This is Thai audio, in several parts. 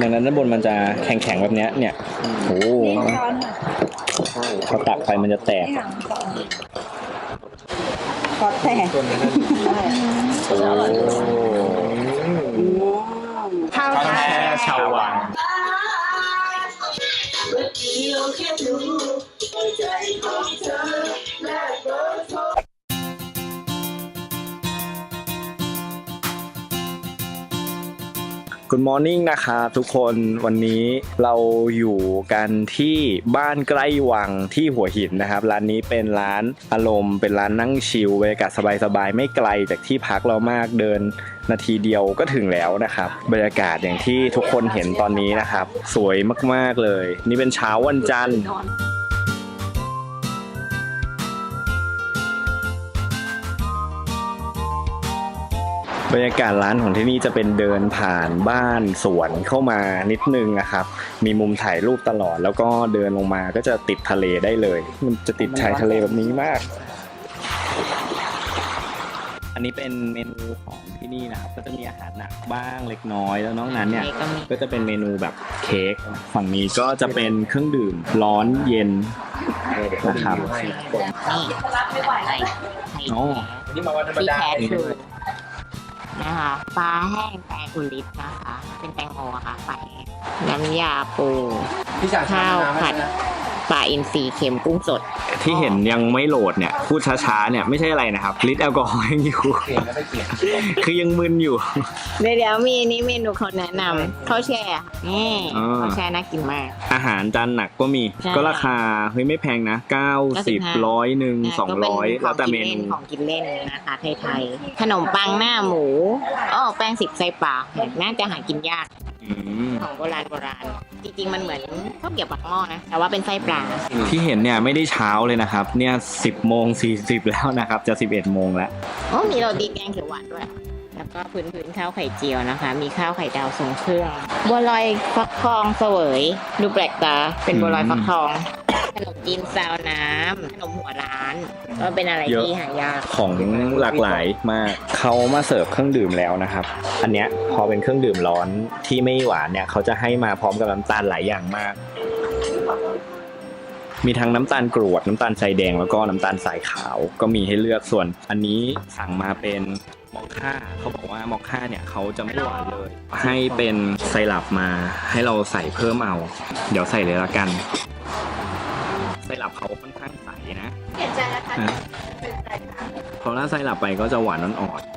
ดังนั้นด้านบนมันจะแข็งๆแบบเนี้ยเนี่ยโอ้โหนี่ช้อนค่ะใช่พอตักไปมันจะแตกนี่หางสองขอแต่ตัวนี้นั่นโอ้ข้าวแช่ชาววัง Good Morning นะครับทุกคนวันนี้เราอยู่กันที่บ้านใกล้วังที่หัวหินนะครับ ร้านนี้เป็นร้านอารมณ์ เป็นร้านนั่งชิลบรรยากาศสบายๆ ไม่ไกลจากที่พักเรามากเดินนาทีเดียวก็ถึงแล้วนะครับ บรรยากาศอย่างที่ทุกคนเห็นตอนนี้นะครับ สวยมากๆเลย นี่เป็นเช้าวันจันทร์ บรรยากาศร้านของที่นี่จะเป็นเดินผ่านบ้านสวนเข้ามานิดนึงนะครับ มีมุมถ่ายรูปตลอด แล้วก็เดินลงมาก็จะติดทะเลได้เลย มันจะติดชายทะเลแบบนี้มาก อันนี้เป็นเมนูของที่นี่นะครับ ก็จะมีอาหารหนักบ้างเล็กน้อยแล้วนอกนั้นเนี่ยก็มีก็จะเป็นเมนูแบบเค้กฝั่งนี้ก็จะเป็นเครื่องดื่มร้อนเย็นนะครับนี่ไข่อ๋อนี่มาวันธรรมที่ดาแท้ทรู นะคะปลาแห้งแปลกุลิตนะคะ เป็นแตงโมอะค่ะปลาแห้งน้ำยาปู พี่จ่ายข้าวน้ำผัดนะปลาอินทรีเค็มกุ้งสด ที่เห็นยังไม่โหลดเนี่ย พูดช้าๆเนี่ยไม่ใช่อะไรนะครับลิตรแอลกอฮอล์ยังอยู่เปลี่ยนแล้วไม่เปลี่ยนคือยังมึนอยู่ เดี๋ยวเดี๋ยวมีนี่เมนูเขาแนะนำข้าวแช่อะนี่อ่าข้าวแช่น่ากินมาก อาหารจานหนักก็มีใช่ก็ราคาเฮ้ยไม่แพงนะ90 95ร้อยหนึ่งสองร้อยก็แล้วเป็แต่นเมของกินนูเล่นของกินเล่นนะคะไทยๆขนมปังหน้าหมูอ๋อแป้งสิบไส้ปลาน่าจะหากินยากอืมของโบราณโบราณจริงๆมันเหมือนข้าวเกรี๊ยวปากหม้อนะแต่ว่าเป็นไส้ปลาที่เห็นเนี่ยไม่ได้เช้าเลยนะครับ เนี่ย10โมง40แล้วนะครับ จะ11โมงแล้วโอ้มีโรตีแกงเขียวหวานด้วย แล้วก็พื้นพื้นๆข้าวไข่เจียวนะคะ มีข้าวไข่ดาวทรงเครื่องบัวลอยฟักทองเสวย ดูแปลกตาเป็นบัวลอยฟักทองขนมจีนซาวน้ำขนมหัวร้าน ก็เป็นอะไรเยอะที่หายากของหลากหลายมากเขามาเสิร์ฟเครื่องดื่มแล้วนะครับ อันเนี้ยพอเป็นเครื่องดื่มร้อนที่ไม่หวานเนี่ยเขาจะให้มาพร้อมกับน้ำตาลหลายอย่างมาก มีทั้งน้ำตาลกรวด น้ำตาลทรายแดงแล้วก็น้ำตาลสายขาวก็มีให้เลือกส่วน อันนี้สั่งมาเป็นมอคค่าเขาบอกว่ามอคค่าเนี่ยเขาจะไม่หวานเลย ให้เป็นไซรัปมาให้เราใส่เพิ่มเอา เดี๋ยวใส่เลยละกันไซรัปเขาค่อนข้างใสนะเปลี่ยนใจแล้วค่ะฮะพอถ้าไซรัปไปก็จะหวานอ่อนๆ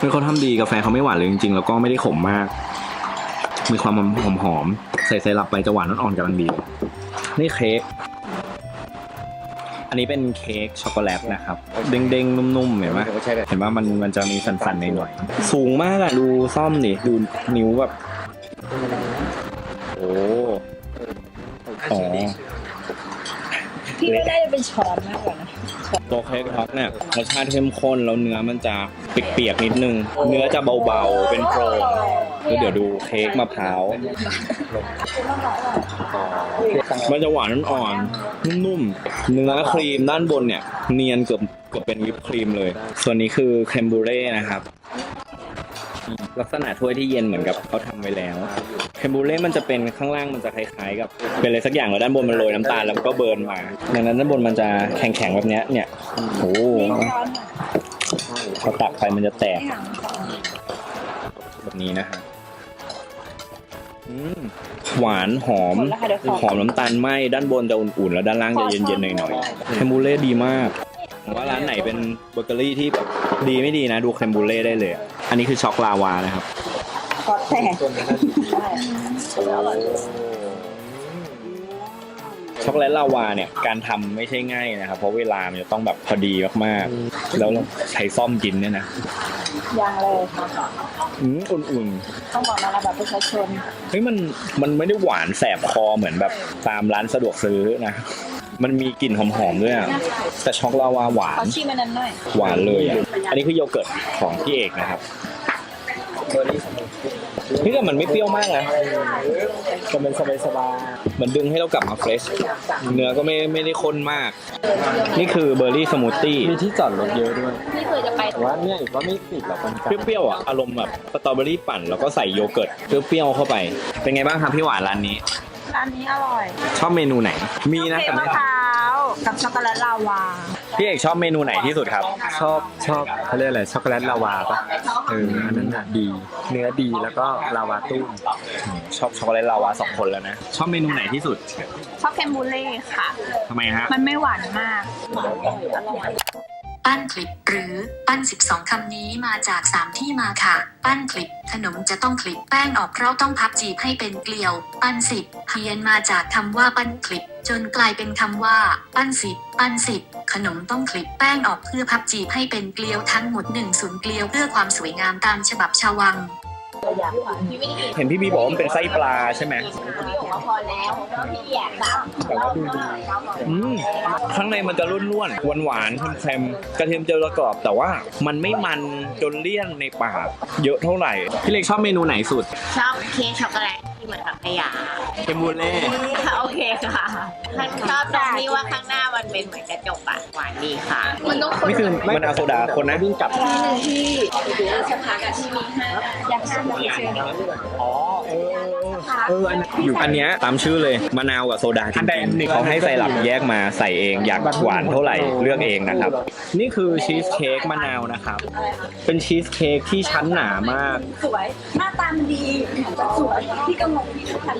คือเขาทำดีกาแฟเขาไม่หวานเลยจริงๆ แล้วก็ไม่ได้ขมมาก มีความหอมหอมๆใส่ไซรัปไปจะหวานอ่อนๆกำลังดี นี่เค้ก อันนี้เป็นเค้กช็อกโกแลตนะครับ เด้งๆ นุ่มๆ เห็นไหมไม่ใช่แบบเห็นว่ามันมันจะมีสันๆหน่อยๆสูงมากอะดูซ่อมดิ ดูนิ้วแบบ โอ้อ๋อพี่ว่าน่าจะเป็นช้อนมากกว่านะตัวเค้กท็อกเนี่ยรสชาติเข้มข้นแล้วเนื้อมันจะเปียกๆนิดนึง เนื้อจะเบาๆ เป็นโปร่ง แล้วเดี๋ยวดูเค้กมะพร้าวมันจะหวานอ่อนๆนุ่มๆเนื้อครีมด้านบนเนี่ย เนียนเกือบเกือบเป็นวิปครีมเลย ส่วนนี้คือเครมบูเร่นะครับ ลักษณะถ้วยที่เย็นเหมือนกับเขาทำไว้แล้วเครมบูเล่มันจะเป็นข้างล่างมันจะคล้ายๆกับ เป็นอะไรสักอย่างแล้วด้านบนมันโรยน้ำตาลแล้วก็เบิร์นมาดังนั้นด้านบนมันจะแข็งๆแบบเนี้ยเนี่ยโอ้โหนี่ช้อนค่ะพอตักไปมันจะแตกนี่หางสองแบบนี้นะฮะ อืมหวานหอม หมดแล้วค่ะเดี๋ยวขอ หอมน้ำตาลไหมด้านบนจะอุ่นๆ แล้วด้านล่างจะเย็นๆ หน่อยๆเครมบูเล่ดีมากผมว่าร้านไหนเป็นเบเกอรี่ที่แบบดีไม่ดีนะดูเครมบูเล่ได้เลย อันนี้คือช็อกลาวานะครับ ขอแต่ตัวนี้นั่น ช็อกโกแลตลาวาเนี่ยการทำไม่ใช่ง่ายนะครับเพราะเวลามันจะต้องแบบพอดีมากๆ แล้วเราใช้ซ่อมกินเนี่ยนะยังเลยค่ะอืมอุ่นต้องบอกมาระดับประชาชนๆเฮ้ยมันมันไม่ได้หวานแสบคอเหมือนแบบตามร้านสะดวกซื้อนะมันมีกลิ่นหอมๆด้วยอะแต่ช็อกลาวาหวาขอนชิมอันนั้นหน่อยหวานเลยอะอันนี้คือโยเกิร์ตของพี่เอกนะครับเบอ ร์รี่สมูทตี้นี่แต่มันไม่เปรี้ยวมากนะก็เป็นสบายสบายมันดึงให้เรากลับมาเฟรชเนื้อก็ไม่ไม่ได้ข้นมาก นี่คือเบอร์รี่สมูทตี้มีที่จอดรถเยอะด้วยพี่เคยจะไปแต่ว่าเนี่ยอีกว่าไม่ติดหรอกมันเปรี้ยวๆอะอารมณ์แบบสตรอเบอรี่ปั่นแล้วก็ใส่โยเกิร์ตเปรี้ยวๆเข้าไป เป็นไงบ้างครับพี่หวานร้านนี้ร้านนี้อร่อย ชอบเมนูไหน มีนะเค้กแต่มะไม่พร้าว กับช็อกโกแลตลาวา พี่เอกชอบเมนูไหนที่สุดครับ ชอบชอบเขาเรียกอะไรช็อกโกแลตลาวาปะเอออันนั้นอะดี เนื้อดีแล้วก็ลาวาตุ้มชอบช็อกโกแลตลาวาสองคนแล้วนะ ชอบเมนูไหนที่สุดชอบเค็มบูเล่ค่ะทำไมฮะมันไม่หวานมาก ปั้นคลิป หรือปั้น 12 คำนี้มาจาก 3 ที่มาค่ะ ปั้นคลิป ขนมจะต้องคลิปแป้งออกเพราะต้องพับจีบให้เป็นเกลียว ปั้นสิบเพียนมาจากคำว่าปั้นคลิป จนกลายเป็นคำว่า ปั้นสิบปั้นสิบขนมต้องคลิปแป้งออกเพื่อพับจีบให้เป็นเกลียวทั้งหมดหนึ่งศูนย์เกลียวเพื่อความสวยงามตามฉบับชาววัง เห็นพี่บีบอกว่ามันเป็นไส้ปลาใช่ไหม พี่บอกว่าพอแล้วเพราะพี่อยากสั่งแต่ว่าดูดีอืมข้างในมันจะร่วนๆหวานๆเค็มๆกระเทียมเจียวประกอบ แต่ว่ามันไม่มันจนเลี่ยนในปาก เยอะเท่าไหร่พี่เล็กชอบเมนูไหนสุด ชอบเค้กช็อกโกแลตที่เหมือนแบบขยะเค็มบูเล่โอเคค่ะมันชอบตรงที่ว่าข้างหน้ามันเป็นเหมือนกระจกอะหวานดีค่ะ มันต้องนี่คือมันเอาโซดาคนนะวิ่งกลับอยากห้ามไม่เชื่ออ๋อเออเอออันนั้นอยู่อันเนี้ยตามชื่อเลยมะนาวกับโซดาจอันใดริอังนหนึ่ๆงเขาให้ใส่หลับแยกมาใส่เองอยากหวานเท่าไหร่เลือกเองนะครับ นี่คือชีสเค้กมะนาวนะครับ เป็นชีสเค้กที่ชั้นหนามาก สวยหน้าตามันดีสวยพี่ก็งงพี่ทุกคน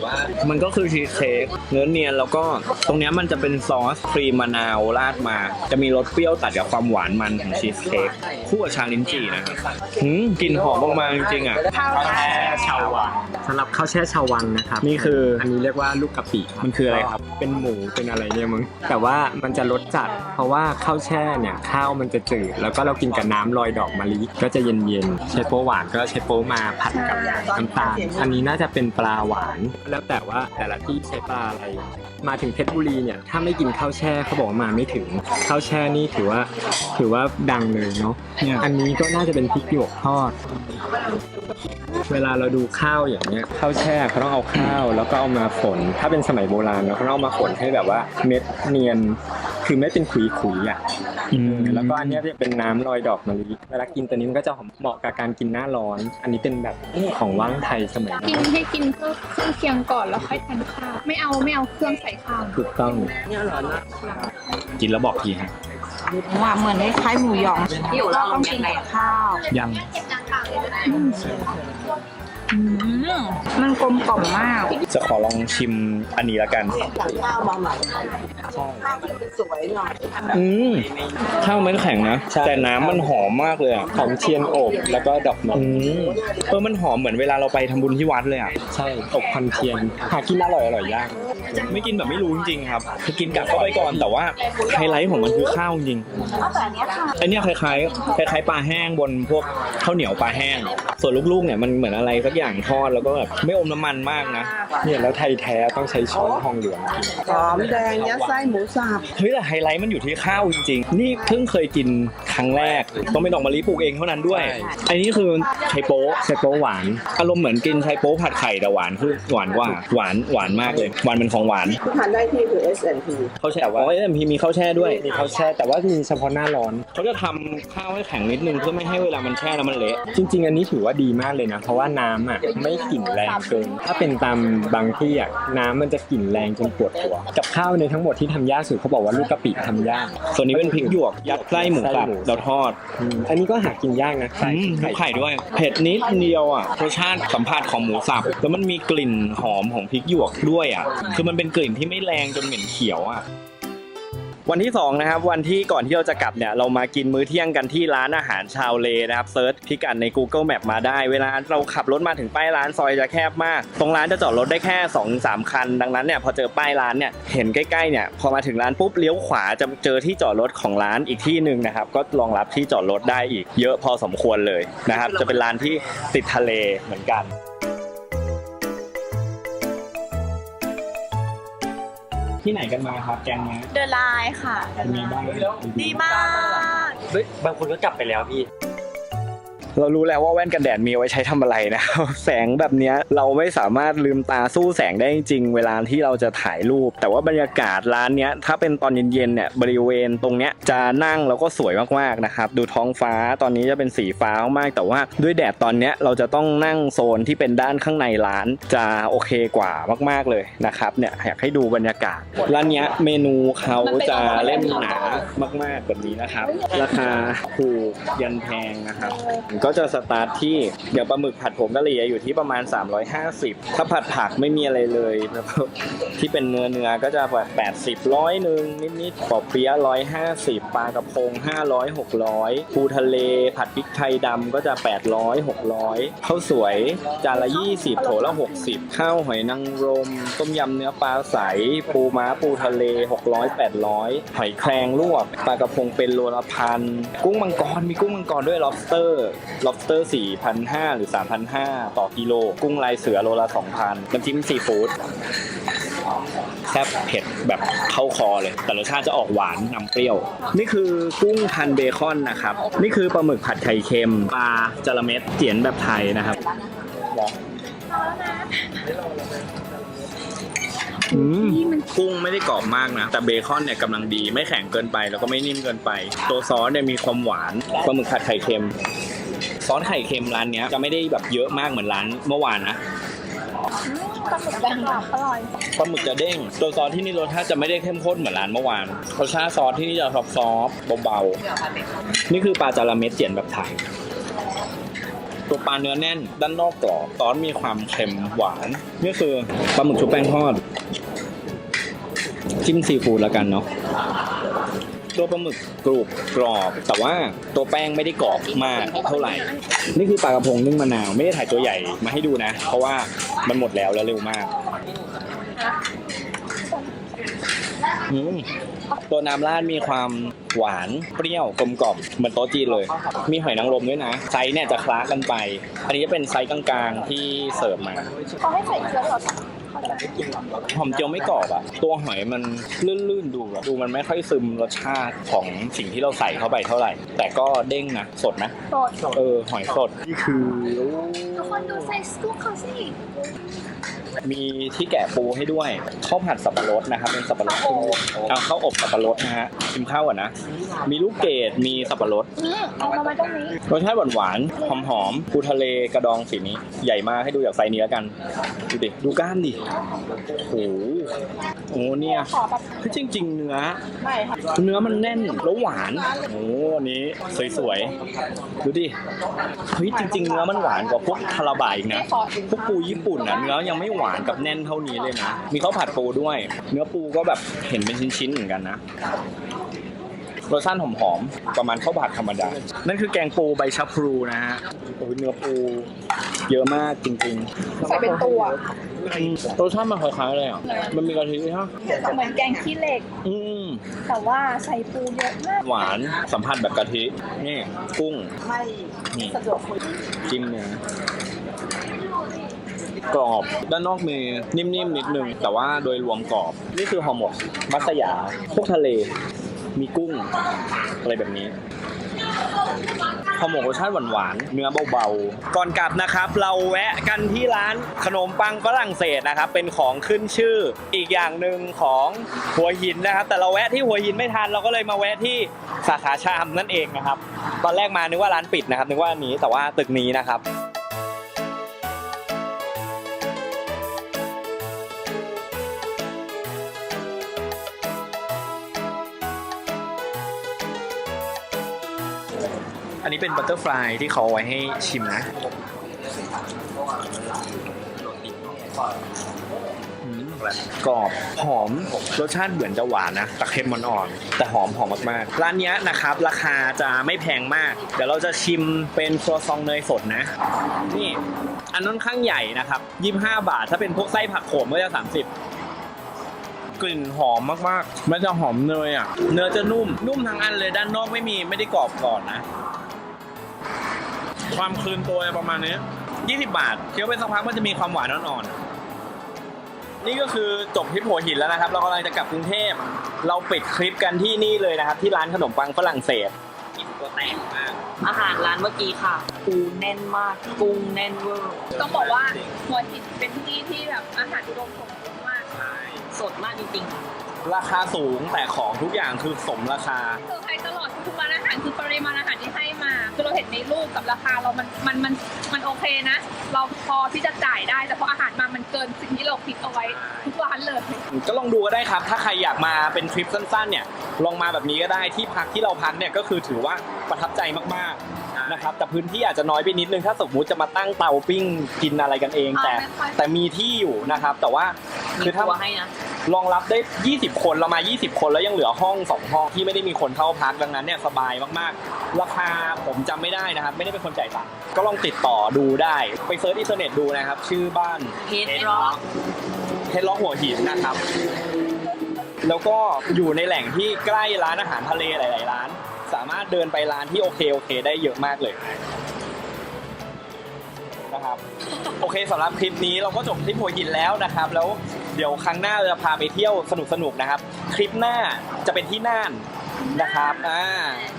มันก็คือชีสเค้กเนื้อเนียนแล้วก็ตรงเนี้ยมันจะเป็นซอสครีมมะนาวราดมา จะมีรสเปรี้ยวตัดกับความหวานมันของชีสเค้กคู่กับชาลิ้นจี่นะครับหืมกลิ่นหอมมากๆจริงๆอะข้าวแช่ชาววังสำหรับข้าวแช่ชาววังนะครับนี่คืออันนี้เรียกว่าลูกกะปิมันคืออะไรครับ เป็นหมูเป็นอะไรเนี่ยมึงแต่ว่ามันจะรสจัด เพราะว่าข้าวแช่เนี่ยข้าวมันจะจืดแล้วก็เรากินกับน้ำลอยดอกมะลิก็จะเย็นๆใช้โป๊หวานก็ใช้โป๊มาผัดกับน้ำตาลอันนี้น่าจะเป็นปลาหวาน แล้วแต่ว่าแต่ละที่ใช้ปลาอะไร มาถึงเพชรบุรีเนี่ยถ้าไม่กินข้าวแช่เขาบอกว่ามาไม่ถึงข้าวแช่นี่ถือว่าถือว่าดังเลยเนาะเนี่ยอันนี้ก็น่าจะเป็นพริกหยวกทอดเวลาเราดูข้าวอย่างเงี้ยข้าวแช่เขาต้องเอาข้าวแล้วก็เอามาฝน ถ้าเป็นสมัยโบราณเนาะเขาต้องเอามาฝนให้แบบว่าเม็ดเนียนคือไม่เป็นขุยขุยๆอะอืมแล้วก็อันเนี้ยจะเป็นน้ำลอยดอกมะลิเวลากินตัวนี้มันก็จะเหมาะกับการกินหน้าร้อน อันนี้เป็นแบบของว่างไทยสมัยกินให้กินเครื่องเครื่องเคียงก่อนแล้วค่อยทานข้าวไม่เอาไม่เอาเครื่องใส่ข้าวถูกต้องกินแล้วบอกทีฮะว่าเหมือนคล้ายๆหมูหยองเราต้องกินกับข้าวยัง อืมมันกลมกล่อมมาก จะขอลองชิมอันนี้ละกันอืมข้าวมันแข็งนะ ใช่ แต่น้ำมันหอมมากเลยอะของเทียนอบแล้วก็ดอกไม้อืมเออมันหอมเหมือนเวลาเราไปทำบุญที่วัดเลยอะ ใช่อบควันเทียน หากินอร่อยอร่อยยาก ไม่กินแบบไม่รู้จริงๆครับคือกินกลับเข้าไปก่อนแต่ว่าไฮไลท์ของมันคือข้าวจริงแต่อันเนี้ยค่ะไอเนี้ยคล้ายๆคล้ายๆปลาแห้งบนพวกข้าวเหนียวปลาแห้ง ส่วนลูกๆเนี่ยมันเหมือนอะไรสักอย่างทอดแล้วก็แบบไม่อมน้ำมันมากนะเนี่ยแล้วไทยแท้ต้องใช้ช้อนทองเหลืองกินหอมแดงยัดไส้หมูสับเฮ้ยแต่ไฮไลท์มันอยู่ที่ข้าวจริงๆ นี่เพิ่งเคยกินครั้งแรก ต้องเป็นดอกมะลิปลูกเองเท่านั้นด้วย อันนี้คือไชโป๊ะใช้โป๊หวาน อารมณ์เหมือนกินไชโป๊ะผัดไข่แต่หวานคือหวานกว่าหวานหวานมากเลยหวานเป็นของหวานที่ทานได้ที่คือ S&P เขาแช่ว่าเอ็มพีมีข้าวแช่ด้วยมีข้าวแช่แต่ว่ามีเฉพาะหน้าร้อนเขาจะทำข้าวให้แข็งนิดนึงเพื่อไม่ให้เวลามันแช่แล้วมันเละจริง ๆ อันนี้ถือว่าดีมากเลยนะเพราะว่าน้ำอะไม่กลิ่นแรงเกิน ถ้าเป็นตามบางที่อะน้ำมันจะกลิ่นแรงจนปวดหัว กับข้าวในทั้งหมดที่ทำยากสุดเขาบอกว่าลูกกะปิทำยาก ส่วนนี้เป็นพริกหยวกยัดไส้หมูสับแล้วทอดอืมอันนี้ก็หากินยากนะใส่อืมไข่ด้วย เผ็ดนิดเดียวอะรสชาติสัมผัสของหมูสับแล้วมันมีกลิ่นหอมของพริกหยวกด้วยอะ คือมันเป็นกลิ่นที่ไม่แรงจนเหม็นเขียวอะ วันที่2นะครับวันที่ก่อนที่เราจะกลับเนี่ยเรามากินมื้อเที่ยงกันที่ร้านอาหารชาวเลนะครับเซิร์ชพิกัดใน Google Map มาได้ เวลาเราขับรถมาถึงป้ายร้านซอยจะแคบมาก ตรงร้านจะจอดรถได้แค่2-3คัน ดังนั้นเนี่ยพอเจอป้ายร้านเนี่ยเห็นใกล้ๆเนี่ยพอมาถึงร้านปุ๊บเลี้ยวขวาจะเจอที่จอดรถของร้านอีกที่หนึ่งนะครับก็รองรับที่จอดรถได้อีกเยอะพอสมควรเลยนะครับจะเป็นร้านที่ติดทะเลเหมือนกัน ที่ไหนกันมาครับแกงนี้เดอะไลน์ค่ะเป็นไงบ้างดีมาก เฮ้ยบางคนก็กลับไปแล้วพี่ เรารู้แล้วว่าแว่นกันแดดมีไว้ใช้ทำอะไรนะครับแสงแบบนี้เราไม่สามารถลืมตาสู้แสงได้จริง เวลาที่เราจะถ่ายรูป แต่ว่าบรรยากาศร้านเนี้ยถ้าเป็นตอนเย็นๆเนี่ยบริเวณตรงเนี้ยจะนั่งแล้วก็สวยมากๆนะครับดูท้องฟ้าตอนนี้จะเป็นสีฟ้ามากแต่ว่าด้วยแดดตอนเนี้ยเราจะต้องนั่งโซนที่เป็นด้านข้างในร้านจะโอเคกว่ามากๆเลยนะครับเนี่ยอยากให้ดูบรรยากาศร้านเนี้ยเมนูเขาจะเล่มหนามากๆแบบนี้นะครับ ราคาถูกยันแพงนะครับก็จะสตาร์ทที่เดี๋ยวปลาหมึกผัดผงกะหรี่อยู่ที่ประมาณ 350 ถ้าผัดผักไม่มีอะไรเลยแล้วก็ที่เป็นเนื้อเนื้อก็จะแบบ80ร้อยหนึ่งนิดๆปอเปี๊ยะ150ปลากระพง500 600ปูทะเล ผัดพริกไทยดำก็จะ800 600ข้าวสวยจานละ20โถละ60ข้าวหอยนางรม ต้มยำเนื้อปลาใส ปูม้าปูทะเล600 800หอยแครงลวกปลากระพงเป็นโลละพัน กุ้งมังกรมีกุ้งมังกรด้วย lobster lobster 4,500 หรือ 3,500 ต่อกิโล กุ้งลายเสือโลละ 2,000น้ำจิ้มซีฟู้ดแซ่บเผ็ดแบบเข้าคอเลย แต่รสชาติจะออกหวานนำเปรี้ยว นี่คือกุ้งพันเบคอนนะครับ นี่คือปลาหมึกผัดไข่เค็ม ปลาจระเม็ดเจียนแบบไทยนะครับอืมกุ้งไม่ได้กรอบมากนะ แต่เบคอนเนี่ยกำลังดีไม่แข็งเกินไป แล้วก็ไม่นิ่มเกินไป ตัวซอสเนี่ยมีความหวานปลาหมึกผัดไข่เค็ม ซอสไข่เค็มร้านเนี้ยจะไม่ได้แบบเยอะมากเหมือนร้านเมื่อวานนะปลาหมึกแดงอร่อยปลาหมึกจะเด้งตัวซอสที่นี่รสชาติจะไม่ได้เข้มข้นเหมือนร้านเมื่อวานรสชาติซอสที่นี่จะซอฟต์ๆเบาๆนี่คือปลาจาระเม็ดเจียนแบบไทยตัวปลาเนื้อแน่น ด้านนอกกรอบซอสมีความเค็มหวาน นี่คือปลาหมึกชุบแป้งทอดจิ้มซีฟู้ดแล้วกันเนาะ ตัวปลาหมึกกรุบกรอบ แต่ว่าตัวแป้งไม่ได้กรอบมากเท่าไหร่ นี่คือปลากระพงนึ่งมะนาว ไม่ได้ถ่ายตัวใหญ่มาให้ดูนะ เพราะว่ามันหมดแล้วแล้วเร็วมากตัวน้ำราดมีความหวานเปรี้ยวกลมกล่อมเหมือนโต๊ะจีนเลย มีหอยนางรมด้วยนะไซส์เนี่ยจะคล้ากันไป อันนี้จะเป็นไซส์กลางๆที่เสิร์ฟมาเขาให้ใส่เกลือสด หอมเจียวไม่กรอบอะตัวหอยมันลื่นๆดูแบบดูมันไม่ค่อยซึมรสชาติของสิ่งที่เราใส่เข้าไปเท่าไหร่ แต่ก็เด้งนะสดนะสดเออหอยสดนี่คือทุกคนดูใส่สกู๊ปเขาสิ มีที่แกะปูให้ด้วยข้าวผัดสับปะรดนะครับ เป็นสับปะรดที่เอาข้าวอบสับปะรดนะฮะชิมข้าวก่อนนะ มีลูกเกดมีสับปะรดอืมเอามาไว้ตรงนี้รสชาติหวานๆหอมๆปูทะเลกระดองสีนี้ ใหญ่มากให้ดูจากไซส์นี้แล้วกัน ดูดิ ดูกล้ามดิโอ้โห โอ้เนี่ยขอแบบคือจริง ๆ เนื้อไม่ค่ะเนื้อมันแน่นแล้วหวานโอ้อันนี้สวยๆดูดิเฮ้ยจริง ๆ เนื้อมันหวานกว่าพวกคาราบะอีกนะขอพวกปูญี่ปุ่นนะเนื้อยังไม่หวานกับแน่นเท่านี้เลยนะมีข้าวผัดปูด้วย เนื้อปูก็แบบเห็นเป็นชิ้นๆเหมือนกันนะรสชาติหอมๆ ประมาณข้าวผัดธรรมดา นั่นคือแกงปูใบชะพลูนะฮะโอ้ยเนื้อปู เยอะมากจริงใส่เป็นตัวๆ อืมรสชาติมันคล้ายๆเลยอะ มันมีกะทิใช่ไหมเหมือนแกงขี้เหล็ก อืม แต่ว่าใส่ปูเยอะมากหวานสัมผัสแบบกะทิ นี่กุ้งไม่นี่สะดวกคุยจิ้มเนื้อกรอบ ด้านนอกมีนิ่มๆนิดนึง แต่ว่าโดยรวมกรอบ นี่คือห่อหมกมัสยาพวกทะเล มีกุ้ง อะไรแบบนี้ ขอหมกรสชาติหวานๆ เนื้อเบาๆ ก่อนกลับนะครับ เราแวะกันที่ร้านขนมปังฝรั่งเศสนะครับ เป็นของขึ้นชื่ออีกอย่างหนึ่งของหัวหินนะครับ แต่เราแวะที่หัวหินไม่ทัน เราก็เลยมาแวะที่สาขาชามนั่นเองนะครับ ตอนแรกมานึกว่าร้านปิดนะครับ นึกว่าอันนี้แต่ว่าตึกนี้นะครับ อันนี้เป็นบัตเตอร์ฟลายที่เขาเอาไว้ให้ชิมนะอืมกรอบหอมรสชาติเหมือนจะหวานนะแต่เค็มมันอ่อนแต่หอมหอมมากๆร้านเนี้ยนะครับ ราคาจะไม่แพงมาก เดี๋ยวเราจะชิมเป็นครัวซองเนยสดนะ นี่ อันนั้นข้างใหญ่นะครับ25 บาท ถ้าเป็นพวกไส้ผักโขมก็จะ 30กลิ่นหอมมากๆ มันจะหอมเนยอะ เนื้อจะนุ่ม นุ่มทั้งอันเลยด้านนอกไม่มีไม่ได้กรอบก่อนนะ ความคืนตัวประมาณนี้20 บาทเคี้ยวไปสักพักมันจะมีความหวานอ่อนๆ นี่ก็คือจบทริปหัวหินแล้วนะครับ เรากำลังจะกลับกรุงเทพ เราปิดคลิปกันที่นี่เลยนะครับ ที่ร้านขนมปังฝรั่งเศสตัวแตกมาก อาหารร้านเมื่อกี้ค่ะปูแน่นมากกุ้งแน่นเวอร์ต้องบอกว่าหัวหินเป็นที่ที่แบบอาหารอุดมสมบูรณ์มาก สดมากจริงๆค่ะราคาสูงแต่ของทุกอย่างคือสมราคาเซอร์ไพรส์ตลอดทุกๆร้านอาหารคือปริมาณอาหารที่ให้ ในรูปกับราคาเรามันมันมันมันโอเคนะ เราพอที่จะจ่ายได้แต่พออาหารมามันเกินสิ่งที่เราคิดเอาไว้ทุกร้านเลย ก็ลองดูก็ได้ครับ ถ้าใครอยากมาเป็นทริปสั้นๆเนี่ยลองมาแบบนี้ก็ได้ที่พักที่เราพักเนี่ยก็คือถือว่าประทับใจมากๆ นะครับแต่พื้นที่อาจจะน้อยไปนิดนึงถ้าสมมุติจะมาตั้งเตาปิ้งกินอะไรกันเอง แต่อ่าไม่ค่อย แต่มีที่อยู่นะครับ แต่ว่ามีคือคถ้ารัวให้นะ รองรับได้ 20 คนเรามา 20 คนแล้วยังเหลือห้อง 2 ห้องที่ไม่ได้มีคนเข้าพักดังนั้นเนี่ยสบายมากๆ ราคาผมจำไม่ได้นะครับ ไม่ได้เป็นคนจ่ายตังค์ก็ลองติดต่อดูได้ ไปเซิร์ชอินเทอร์เน็ตดูนะครับ ชื่อบ้านเฮดร็อกเฮดล็อกหัวหินนะครับ แล้วก็อยู่ในแหล่งที่ใกล้ร้านอาหารทะเลหลาย ๆ ร้าน สามารถเดินไปร้านที่โอเคโอเค ได้เยอะมากเลยนะครับโอเคสำหรับคลิปนี้เราก็จบที่หัวหินแล้วนะครับ แล้วเดี๋ยวครั้งหน้าเราจะพาไปเที่ยวสนุกๆนะครับ คลิปหน้าจะเป็นที่น่าน นะครับอ่า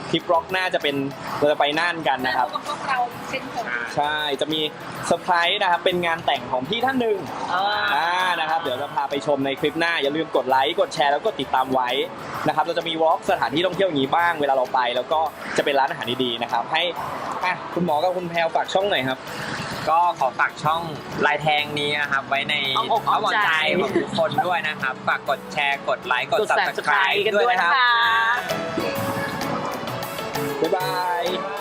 คลิปร็อกหน้าจะเป็นเราจะไปน่านกันนะครับกับพวกเราเช่นเคยใช่จะมีเซอร์ไพรส์นะครับเป็นงานแต่งของพี่ท่านหนึ่งเอออ่านะครับเดี๋ยวจะพาไปชมในคลิปหน้า อย่าลืมกดไลค์กดแชร์แล้วก็ติดตามไว้นะครับเราจะมีวอล์กสถานที่ท่องเที่ยวอย่างนี้บ้างเวลาเราไป แล้วก็จะเป็นร้านอาหารดีๆนะครับให้อะคุณหมอกับคุณแพลวฝากช่องหน่อยครับ ก็ขอฝากช่องลายแทงนี้นะครับ ไว้ในอ้อมอกอ้อมใจ ของทุกคนด้วยนะครับ ฝากกดแชร์ กดไลค์ กด กด subscribe subscribe กันด้วยนะนะคะบ๊ายบาย